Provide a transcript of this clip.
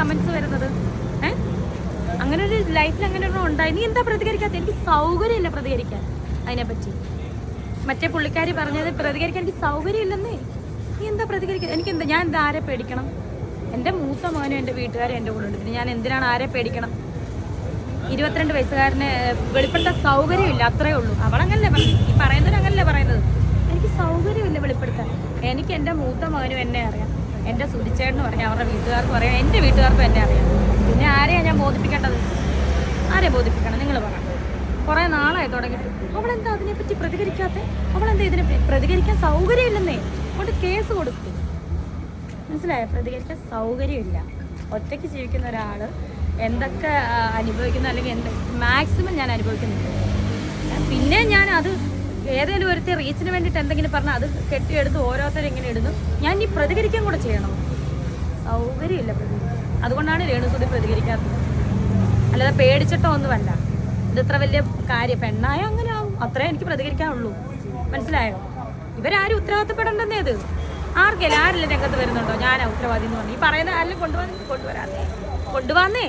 Comments വരുന്നത്? ഏഹ് അങ്ങനെ ഒരു ലൈഫിൽ അങ്ങനെ ഒന്നും ഉണ്ടായി. നീ എന്താ പ്രതികരിക്കാത്ത? എനിക്ക് സൗകര്യമില്ല പ്രതികരിക്കാൻ അതിനെപ്പറ്റി. മറ്റേ പുള്ളിക്കാരി പറഞ്ഞത് പ്രതികരിക്കാൻ എനിക്ക് സൗകര്യമില്ലെന്നേ. നീ എന്താ പ്രതികരിക്കുക എനിക്ക് എന്താ ഞാൻ എന്താ ആരെ പേടിക്കണം? എന്റെ മൂത്ത മോനും എന്റെ വീട്ടുകാരും എന്റെ കൂടെ ഉണ്ട്. പിന്നെ ഞാൻ എന്തിനാണ് ആരെ പേടിക്കണം? ഇരുപത്തിരണ്ട് വയസ്സുകാരന് വെളിപ്പെടുത്താൻ സൗകര്യമില്ല. അത്രേ ഉള്ളൂ. അവളങ്ങനല്ലേ പറഞ്ഞു ഈ പറയുന്നവരങ്ങനല്ലേ പറയുന്നത്? എനിക്ക് സൗകര്യമില്ല വെളിപ്പെടുത്താൻ. എനിക്ക് എന്റെ മൂത്ത മകനും എന്നെ അറിയാം. എന്റെ സുതിച്ചേട്ടനും പറയാം അവരുടെ വീട്ടുകാർക്ക് പറയാം എന്റെ വീട്ടുകാർക്കും എന്നെ അറിയാം. പിന്നെ ആരെയാണ് ഞാൻ ബോധിപ്പിക്കേണ്ടത്? ആരെ ബോധിപ്പിക്കണം? നിങ്ങൾ പറ. കുറേ നാളായി തുടങ്ങിയിട്ട്. അവളെന്താ അതിനെപ്പറ്റി പ്രതികരിക്കാത്ത? അവളെന്താ ഇതിനെ പ്രതികരിക്കാൻ സൗകര്യമില്ലെന്നേ? കൊണ്ട് കേസ് കൊടുത്തു. മനസ്സിലായ? പ്രതികരിക്കാൻ സൗകര്യമില്ല. ഒറ്റയ്ക്ക് ജീവിക്കുന്ന ഒരാൾ എന്തൊക്കെ അനുഭവിക്കുന്നു അല്ലെങ്കിൽ എന്ത് മാക്സിമം ഞാൻ അനുഭവിക്കുന്നുണ്ട്. പിന്നെ ഞാൻ അത് ഏതെങ്കിലും ഒരുത്തി റീച്ചിന് വേണ്ടിയിട്ട് എന്തെങ്കിലും പറഞ്ഞാൽ അത് കെട്ടിയെടുത്ത് ഓരോരുത്തരും ഇങ്ങനെ ഇടുന്നു. ഞാൻ ഈ പ്രതികരിക്കാൻ കൂടെ ചെയ്യണം? സൗകര്യമില്ല അതുകൊണ്ടാണ് രേണുസുതി പ്രതികരിക്കാത്തത്. അല്ലാതെ പേടിച്ചിട്ടോ ഒന്നുമല്ല ഇത് ഇത്ര വലിയ കാര്യം. പെണ്ണായ അങ്ങനെ ആവും. അത്രേ എനിക്ക് പ്രതികരിക്കാനുള്ളൂ. മനസ്സിലായോ? ഇവരാരും ഉത്തരവാദിത്തപ്പെടേണ്ടെന്നേ ഇത്. ആർക്കെല്ലാം ആരെല്ലാം രംഗത്ത് വരുന്നുണ്ടോ? ഞാനാ ഉത്തരവാദി എന്ന് പറഞ്ഞു. ഈ പറയുന്ന ആരെല്ലാം കൊണ്ടുവന്ന് കൊണ്ടുവരാന്നേ. കൊണ്ടുവന്നേ.